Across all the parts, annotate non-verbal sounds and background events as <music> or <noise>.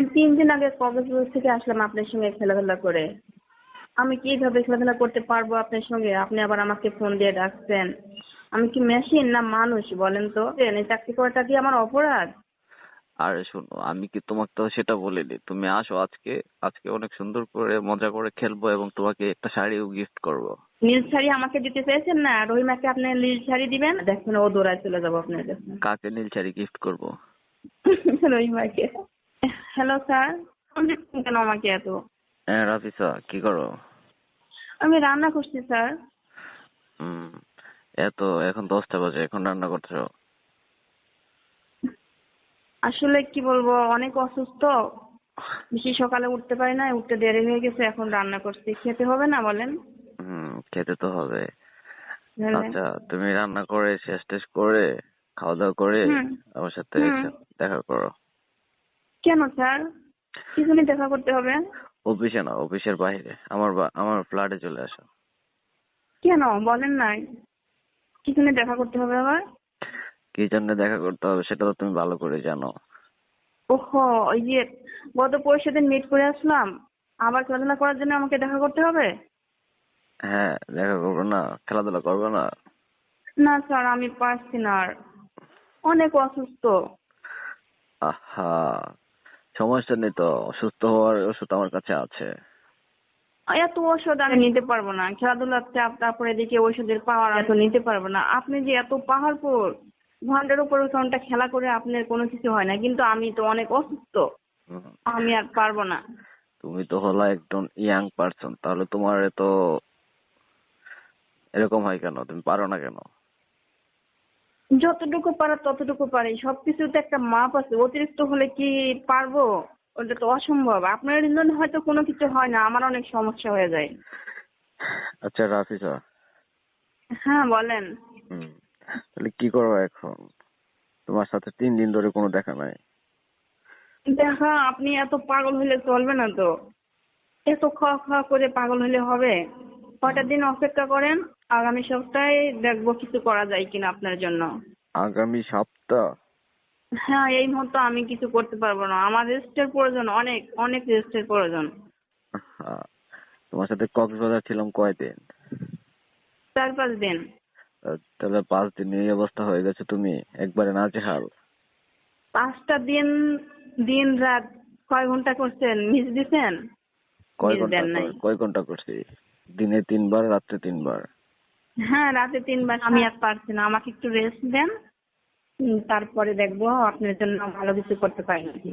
আমি তিন দিন আগে কক্সবাজার থেকে আসলাম আপনার সঙ্গে খেলাধুলা করে। আমি কীভাবে খেলাধুলা করতে পারব আপনার সঙ্গে? আপনি আবার আমাকে ফোন দিয়ে ডাকছেন। আমি কি মেশিন না মানুষ বলেন তো? এই চাকরি করাটা কি আমার অপরাধ? আরে শোনো আমি কি তোমাকে তো সেটা বলিনি। তুমি আসো আজকে আজকে অনেক সুন্দর করে মজা করে খেলব এবং তোমাকে একটা শাড়িও গিফট করব। নীল শাড়ি আমাকে দিতে চাইছেন না? রহিমাকে আপনি নীল শাড়ি দিবেন? দেখুন ও দৌড়ায় চলে যাব আপনার কাছে। কাকে নীল শাড়ি গিফট করব? রহিমাকে। হ্যালো স্যার কেন আমাকে এত? হ্যাঁ রাফিসা কি করো? আমি রান্না করছি স্যার হুম এত এখন দশটা বাজে এখন রান্না করছ আসলে কি বলব অনেক অসুস্থ। বেশি সকালে উঠতে পারি না উঠতে দেরি হয়ে গেছে এখন রান্না করছি। খেতে হবে না বলেন? হুম খেতে তো হবে। আচ্ছা তুমি রান্না করে শেষ টেস করে খাওয়া দাওয়া করে। আমার সাথে দেখা করো। কেন স্যার? কিছু নিয়ে দেখা করতে হবে? অফিসে না অফিসের বাইরে। আমার বা- আমার ফ্ল্যাটে চলে আসো। কেন? বলেন না কিছু নিয়ে দেখা করতে হবে আবার? কি জন্য দেখা করতে হবে সেটা তো তুমি ভালো করে জানো। ওহো ওই যে গত পরশু দিন মিট করে আসলাম। আবার খেলাধুলা করার জন্য আমাকে দেখা করতে হবে? হ্যাঁ দেখা করব না। খেলাধুলা করব না? না স্যার আমি পারছি না আর। অনেক অসুস্থ। আহা সমস্যা নেই তো অসুস্থ হওয়ার ওষুধ আমার কাছে আছে। এত ওষুধ আমি নিতে পারব না। খেলাধুলার চাপ তারপরে এদিকে ওষুধের পাওয়ার এত নিতে পারব না। আপনি যে এত পাহাড়পুর ঘণ্টার উপর ঘণ্টা খেলা করে আপনার কোনো কিছু হয় না। কিন্তু আমি তো অনেক অসুস্থ। আমি আর পারব না। তুমি তো হলো একজন ইয়াং পার্সন তাহলে তোমার তো এরকম হয় কেন? তুমি পারো না কেন? যতটুকু পারার ততটুকু পারি। সবকিছুতে একটা মাপ আছে। অতিরিক্ত হলে কি পারব? ওটা তো অসম্ভব। আপনার জন্য হয়তো কোনো কিছু হয় না আমার অনেক সমস্যা হয়ে যায়। আচ্ছা রাফিসা হ্যাঁ বলেন। তাহলে কি করব এখন? তোমার সাথে তিন দিন ধরে কোনো দেখা নাই। দেখা আপনি এত পাগল হলে চলবে না তো। এত খাওয়া খাওয়া করে পাগল হলে হবে। কটা দিন অপেক্ষা করেন? আগামী সপ্তাহে দেখব কিছু করা যায় কিনা আপনার জন্য। আগামী সপ্তাহ? হ্যাঁ এই মুহূর্তে আমি কিছু করতে পারব না। আমার রেস্টের প্রয়োজন অনেক অনেক রেস্টের প্রয়োজন। তোমার সাথে কক্সবাজার ছিলাম কয়দিন? চার পাঁচ দিন। তাহলে পাঁচ দিন এই অবস্থা হয়ে গেছে তুমি। একবারে না নাজেহাল। পাঁচটা দিন দিন রাত কয় ঘণ্টা করছেন? মিস দিছেন? কয় ঘণ্টা কয় ঘণ্টা করছি? দিনে তিনবার রাত্রে তিনবার। হ্যাঁ রাতে তিনবার আমি আর পারছি না। আমাকে একটু রেস্ট দেন। উম, তারপরে দেখব আপনার জন্য ভালো কিছু করতে পারি নাকি।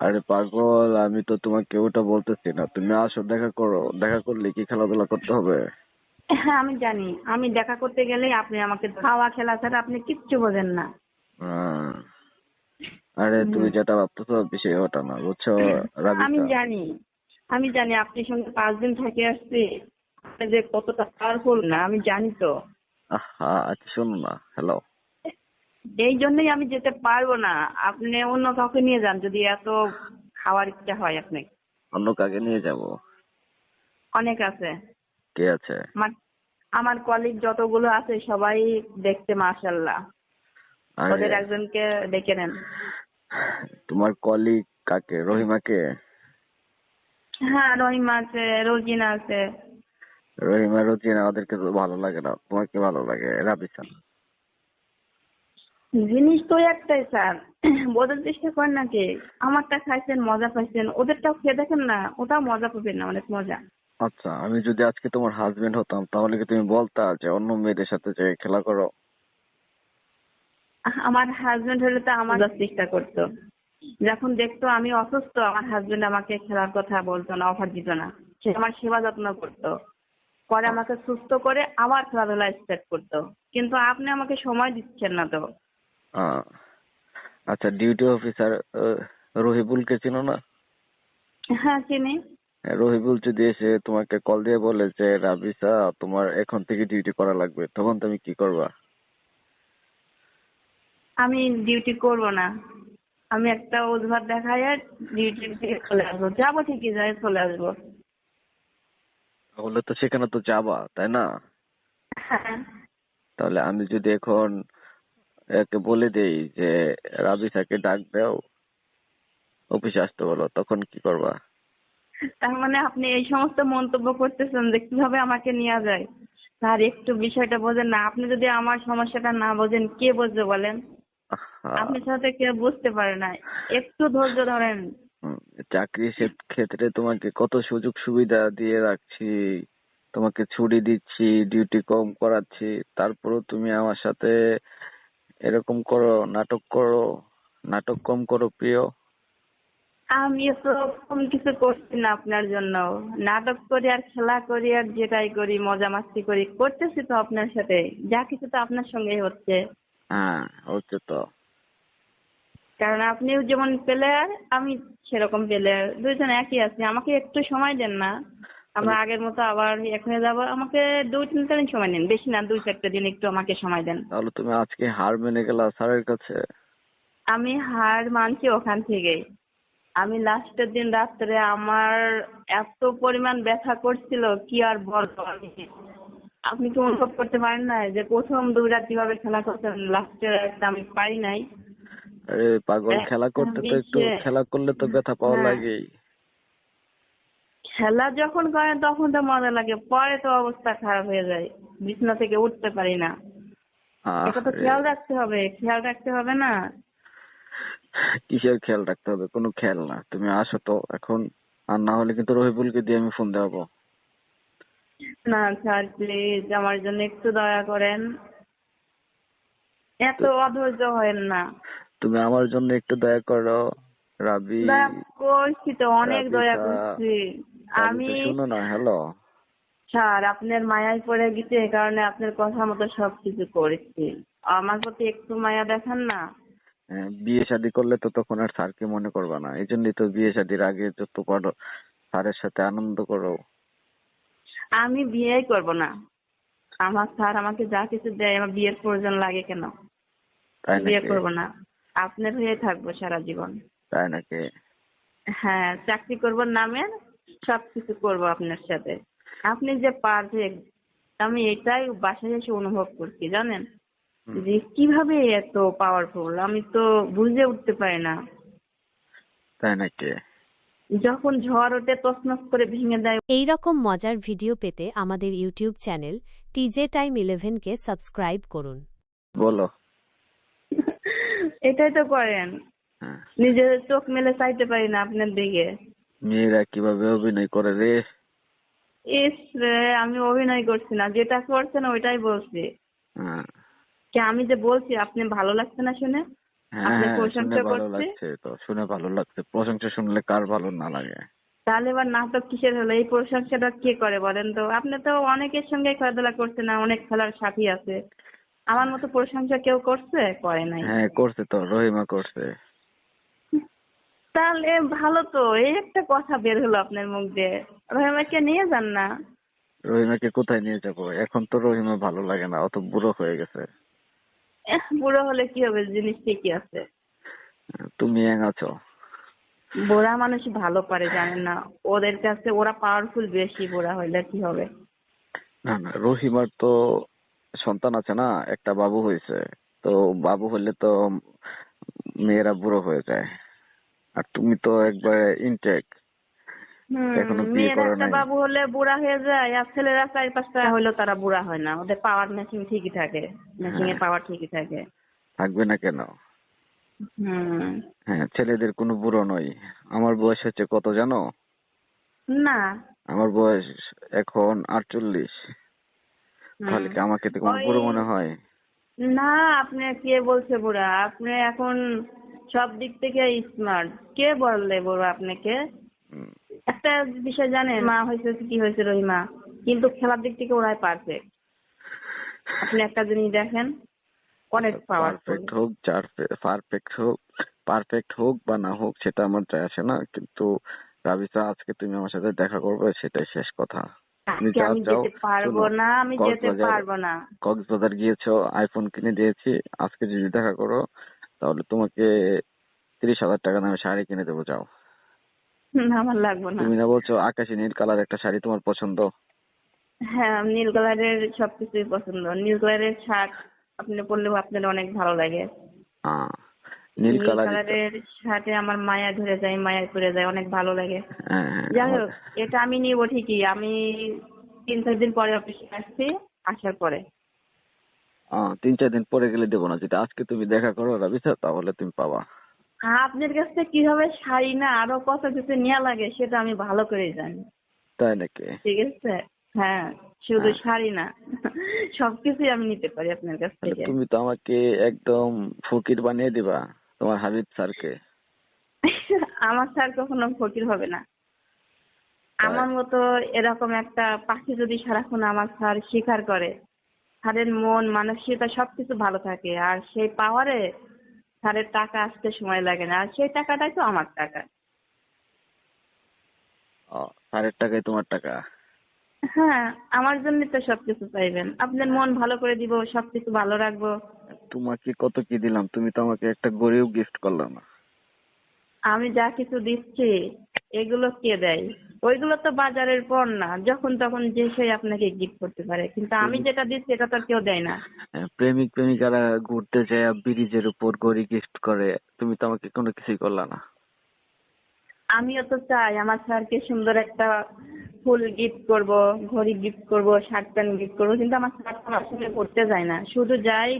আরে পাগল আমি তো তোমাকে ওটা বলতেছি না। তুমি আসো দেখা করো। দেখা করলে কি খেলাধুলা করতে হবে? হ্যাঁ আমি জানি। আমি দেখা করতে গেলেই আপনি আমাকে খাওয়া খেলা ছাড়া আপনি কিচ্ছু বোঝেন না। আহ, আরে তুমি যেটা ভাবতেছো বিষয় ওটা না বুঝছ? আমি জানি। আমি জানি আপনি সঙ্গে পাঁচ দিন থেকে আসছি। আপনি যে কতটা পাওয়ারফুল না আমি জানি তো। আচ্ছা শোনো না হ্যালো এই জন্যই আমি যেতে পারব না। আপনি অন্য কাউকে নিয়ে যান যদি এত খাওয়ার ইচ্ছা হয় আপনি অন্য কাকে নিয়ে যাব? অনেক আছে। কে আছে? আমার আমার কলিগ যতগুলো আছে সবাই দেখতে মাশাল্লাহ ওদের একজনকে ডেকে নেন। তোমার কলিগ কাকে? রহিমাকে? হ্যাঁ রহিমা আছে রোজিনা আছে। রহিমা রোজিনা ওদেরকে তো ভালো লাগে না। তোমাকে ভালো লাগে? রাবিসা জিনিস তো একটাই স্যার বোঝার চেষ্টা করেন না নাকি আমারটা খাইছেন মজা পাইছেন ওদেরটাও খেয়ে দেখেন না ওটাও মজা পাবেন না অনেক মজা। আচ্ছা আমি যদি আজকে তোমার হাজবেন্ড হতাম তাহলে কি তুমি বলতা যে অন্য মেয়েদের সাথে যে খেলা করো? আমার হাজবেন্ড হলে তো আমার চেষ্টা করতো। যখন দেখতো আমি অসুস্থ আমার হাজবেন্ড আমাকে খেলার কথা বলতো না অফার দিত না। সে আমার সেবা যত্ন করতো। পরে আমাকে সুস্থ করে আবার খেলাধুলা স্টার্ট করতো কিন্তু আপনি আমাকে সময় দিচ্ছেন না তো। আচ্ছা ডিউটি অফিসার রহিবুলকে চিনো না? হ্যাঁ চিনি। হ্যাঁ, রহিবুল যদি এসে তোমাকে কল দিয়ে বলে যে রাবিসা তোমার এখন থেকে ডিউটি করা লাগবে তখন তুমি কি করবা? আমি ডিউটি করব না। আমি একটা অজুহাত দেখাই ডিউটি থেকে চলে আসব। যাব ঠিকই যাই চলে আসব। তাহলে তো সেখানে তো যাবা তাই না? হ্যাঁ। তাহলে আমি যদি এখন একে বলে দেই যে রাবিসাকে ডাক দাও অফিসে আসতে বলো তখন কি করবা? তার মানে আপনি এই সমস্ত মন্তব্য করতেছেন যে কীভাবে আমাকে নেওয়া যায়? স্যার একটু বিষয়টা বোঝেন না আপনি যদি আমার সমস্যাটা না বোঝেন কে বুঝবে বলেন? আহা, আপনি সাথে কেউ বুঝতে পারে না একটু ধৈর্য ধরেন। হুম, চাকরির ক্ষেত্রে তোমাকে কত সুযোগ সুবিধা দিয়ে রাখছি তোমাকে ছুটি দিচ্ছি ডিউটি কম করাচ্ছি তারপরেও তুমি আমার সাথে এরকম করো নাটক করো নাটক কম করো প্রিয়। আমি তো কম কিছু করছি না আপনার জন্য। নাটক করি আর খেলা করি আর যেটাই করি মজা মাস্তি করি করতেছি তো আপনার সাথে। যা কিছু তো আপনার সঙ্গেই হচ্ছে। হ্যাঁ হচ্ছে তো। কারণ আপনিও যেমন প্লেয়ার আমি সেরকম প্লেয়ার দুইজন একই আছি আমাকে একটু সময় দেন না। আমরা আগের মতো আবার এক হয়ে যাব। আমাকে দুই তিনটা দিন সময় দিন বেশি না দুই চারটে দিন একটু আমাকে সময় দেন। তাহলে তুমি আজকে হার মেনে গেলা স্যারের কাছে? আমি হার মানছি ওখান থেকে। আমি লাস্টের দিন রাত্রে আমার এত পরিমাণ ব্যথা করছিল কি আর বলব আমি? আপনি কি অনুভব করতে পারেন না যে প্রথম দুই রাত কীভাবে খেলা করতেন লাস্টের রাতটা আমি পারি নাই। পাগল খেলা করতে তো একটু খেলা করলে তো ব্যথা পাওয়া হ্যাঁ। লাগেই। খেলা যখন করেন তখন তো মজা লাগে পরে তো অবস্থা খারাপ হয়ে যায় বিছানা থেকে উঠতে পারি না। এটা তো খেয়াল রাখতে হবে খেয়াল রাখতে হবে না। কিসের খেয়াল রাখতে হবে? কোনো খেয়াল না তুমি আসো তো এখন আর না হলে কিন্তু রহিবুলকে দিয়ে আমি ফোন দেওয়াবো। না স্যার প্লিজ আমার জন্য একটু দয়া করেন। এত অধৈর্য হয়েন না। তুমি আমার জন্য একটু দয়া করো রাবি দয়া করছি তো অনেক দয়া করছি। আমি শুনো না হ্যালো। স্যার আপনার মায়ায় পড়ে গেছে এই কারণে আপনার কথা মতো সবকিছু করেছি। আমার প্রতি একটু মায়া দেখান না। হ্যাঁ, বিয়ে শাদী করলে তো তখন আর স্যারকে মনে করবে না। এই জন্যই তো বিয়ে শাদীর আগে যত পারো স্যারের সাথে আনন্দ করো। আমি বিয়েই করব না। আমার স্যার আমাকে যা কিছু দেয় আমার বিয়ের প্রয়োজন লাগে কেন? বিয়ে করব না। আপনার হয়ে থাকব সারা জীবন। তাই নাকি? হ্যাঁ চাকরি করব নামের সবকিছু করব আপনার সাথে। আপনি যে পারফেক্ট আমি এটাই বাসায় এসে অনুভব করছি জানেন? যে কীভাবে এত পাওয়ারফুল আমি তো বুঝে উঠতে পারি না। তাই নাকি? যখন ঝড় ওঠে তছনছ করে ভেঙে দেয়। এই রকম মজার ভিডিও পেতে আমাদের ইউটিউব চ্যানেল টিজে টাইম ইলেভেনকে সাবস্ক্রাইব করুন। বলো। এটাই তো করেন। হ্যাঁ। নিজের চোখ মেলে চাইতে পারি না আপনার দিকে। মেয়েরা কীভাবে অভিনয় করে রে? ইস রে আমি অভিনয় করছি না। যেটা করছেন ওইটাই বলছি। হ্যাঁ। কি আমি যে বলছি আপনি ভালো লাগছে না শুনে? হ্যাঁ আপনি প্রশংসা শুনে ভালো করছি? লাগছে তো শুনে ভালো লাগছে। প্রশংসা শুনলে কার ভালো না লাগে? তাহলে এবার নাটক কিসের হলো? এই প্রশংসাটা কে করে বলেন তো? আপনি তো অনেকের সঙ্গে খেলাধুলা করছেন না অনেক খেলার সাথী আছে। আমার মতো প্রশংসা কেউ করছে? করে নাই। হ্যাঁ করছে তো রহিমা করছে। তাহলে ভালো তো এই একটা কথা বের হলো আপনার মুখ দিয়ে। রহিমাকে নিয়ে যান না। রহিমাকে কোথায় নিয়ে যাব? এখন তো রহিমা ভালো লাগে না অত বুড়ো হয়ে গেছে। বুড়ো হলে কি হবে? জিনিস ঠিকই আছে। তুমি আছো? বুড়া মানুষ ভালো পারে জানেন না। ওদের কাছে ওরা পাওয়ারফুল বেশি বুড়া হইলে কি হবে? না না রহিমার তো সন্তান আছে না একটা বাবু হয়েছে তো বাবু হলে তো মেয়েরা বুড়ো হয়ে যায়। আর তুমি তো একবারে ইনটেক এখনও বিয়ে করো নাই। বাবু হলে বুড়া হয়ে যায় আর ছেলেরা চার পাঁচটা হলেও তারা বুড়া হয় না। ওদের পাওয়ার মেশিন ঠিকই থাকে মেশিন এর। পাওয়ার ঠিকই থাকে। থাকবে না কেন? হুম। হ্যাঁ ছেলেদের কোনো বুড়ো নয় আমার বয়স হচ্ছে কত জানো? না। আমার বয়স এখন আটচল্লিশ। তাহলে কি আমাকে তো কোনো বুড়ো মনে হয়? না আপনি কে বলছে বুড়া? আপনি এখন সব দিক থেকে স্মার্ট কে বললে বুড়া আপনাকে? একটা বিষয় জানেন মা হয়েছে কি হয়েছে রহিমা? কিন্তু খেলার দিক থেকে ওরাই পারফেক্ট আপনি একটা জিনিস দেখেন অনেক পাওয়ারফুল পারফেক্ট হোক পারফেক্ট হোক পারফেক্ট হোক বা না হোক সেটা আমার যায় আসে না। কিন্তু রাবিসা আজকে তুমি আমার সাথে দেখা করবে সেটাই শেষ কথা। আজকে আমি যেতে পারব না আমি যেতে পারব না। কক্সবাজার গিয়েছো আইফোন কিনে দিয়েছি আজকে যদি দেখা করো তাহলে তোমাকে তিরিশ হাজার টাকা দামে শাড়ি কিনে দেবো যাও। না, আমার লাগবে না। তুমি না বলছো আকাশি নীল কালার একটা শাড়ি তোমার পছন্দ। হ্যাঁ নীল কালারের সবকিছুই পছন্দ। নীল কালারের শার্ট আপনি পরলেও আপনার অনেক ভালো লাগে। আহ, নীল কালারের শার্টে আমার মায়া ধরে যায় মায়া পড়ে যায় অনেক ভালো লাগে। হ্যাঁ হ্যাঁ যাই হোক এটা আমি নিব ঠিকই। আমি তিন চার দিন পরে অফিসে আসছি আসার পরে। তিন চার দিন পরে গেলে দেবো না যদি আজকে তুমি দেখা করো রাবিসা তাহলে তুমি পাবা। আপনার কাছ থেকে কীভাবে শাড়ি না আরও কত কিছু নেওয়া লাগে সেটা আমি ভালো করে জানি। তাই নাকি? ঠিক আছে? হ্যাঁ শুধু হ্যাঁ। শাড়ি না সবকিছুই আমি নিতে পারি আপনার কাছ থেকে। তুমি তো আমাকে একদম ফকির বানিয়ে দিবা। তোমার হাবিব স্যারকে <laughs> আমার স্যার কখনো ফকির হবে না। আমার মতো এরকম একটা পাখি যদি সারাক্ষণ আমার স্যার স্বীকার করে স্যারের মন মানসিকতা সবকিছু ভালো থাকে। আর সেই পাওয়ারে স্যারের টাকা আসতে সময় লাগে না। আর সেই টাকাটাই তো আমার টাকা। স্যারের টাকায় তোমার টাকা? হ্যাঁ আমার জন্য তো সবকিছু চাইবেন। আপনার মন ভালো করে দিব সবকিছু ভালো রাখব। তোমাকে কত কি দিলাম? তুমি তো আমাকে একটা গরিব গিফট করলে না। আমি যা কিছু দিচ্ছি এগুলো কে দেয়? ওইগুলো তো বাজারের পণ্য না। যখন তখন যে সে আপনাকে গিফট করতে পারে। কিন্তু আমি যেটা দিচ্ছি এটা তো আর কেউ দেয় না। হ্যাঁ, প্রেমিক প্রেমিকারা ঘুরতে যায় ব্রিজের উপর গড়ি গিফট করে। তুমি তো আমাকে কোনো কিছুই করলা না। আমিও তো চাই আমার স্যারকে সুন্দর একটা ফুল গিফট করব ঘড়ি গিফট করব শার্ট প্যান্ট গিফট করব কিন্তু আমার স্যার তো সঙ্গে করতে যায় না। শুধু যাই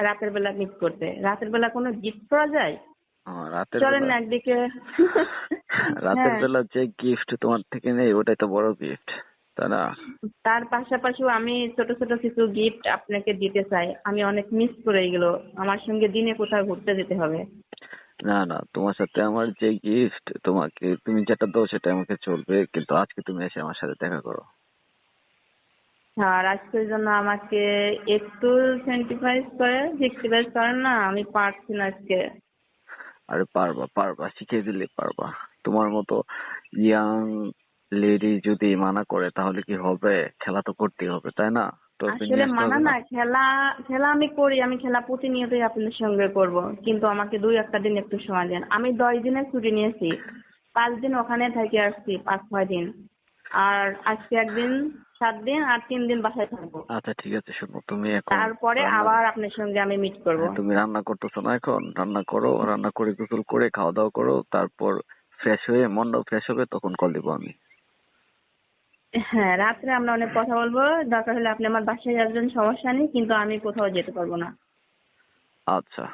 রাতের বেলা গিফট করতে। রাতের বেলা কোনো গিফট করা যায়? রাতের চলেন না একদিকে। <laughs> রাতের হ্যাঁ। বেলা যে গিফট তোমার থেকে নেই ওটাই তো বড় গিফট তাই না? তার পাশাপাশিও আমি ছোট ছোট কিছু গিফট আপনাকে দিতে চাই। আমি অনেক মিস করে এগুলো আমার সঙ্গে দিনে কোথাও ঘুরতে যেতে হবে। না না তোমার সাথে আমার যে গিফট তোমাকে তুমি যেটা দাও সেটা আমাকে চলবে কিন্তু আজকে তুমি এসে আমার সাথে দেখা করো। আর আজকের জন্য আমাকে একটু সেন্টিফাইজ করে ভিক্টিভাইজ করেন না আমি পারছি না আজকে। আরে পারবা পারবা শিখিয়ে দিলে পারবা। তোমার মতো ইয়াং লেডি যদি মানা করে তাহলে কি হবে? খেলা তো করতেই হবে তাই না? আসলে মানা না খেলা খেলা আমি করি আমি খেলা প্রতিনিয়তই আপনার সঙ্গে করব। কিন্তু আমাকে দুই একটা দিন একটু সময় দেন। আমি দশ দিনের ছুটি নিয়েছি পাঁচ দিন ওখানে থেকে আসছি পাঁচ ছয় দিন। আর আজকে একদিন সাত দিন আর তিন দিন বাসায় থাকব। আচ্ছা ঠিক আছে শোনো তুমি এখন তারপরে আবার আপনার সঙ্গে আমি মিট করব। হ্যাঁ, তুমি রান্না করতেছো না এখন রান্না করো রান্না করে গোসল করে খাওয়া দাওয়া করো তারপর ফ্রেশ হয়ে মনটাও ফ্রেশ হবে তখন কল দিব আমি। হ্যাঁ রাত্রে আমরা অনেক কথা বলব। দরকার হলে আপনি আমার বাসায় আসবেন সমস্যা নেই কিন্তু আমি কোথাও যেতে পারব না। আচ্ছা।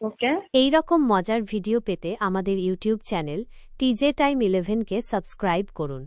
ওকে? এই রকম মজার ভিডিও পেতে আমাদের ইউটিউব চ্যানেল টিজে টাইম ইলেভেনকে সাবস্ক্রাইব করুন।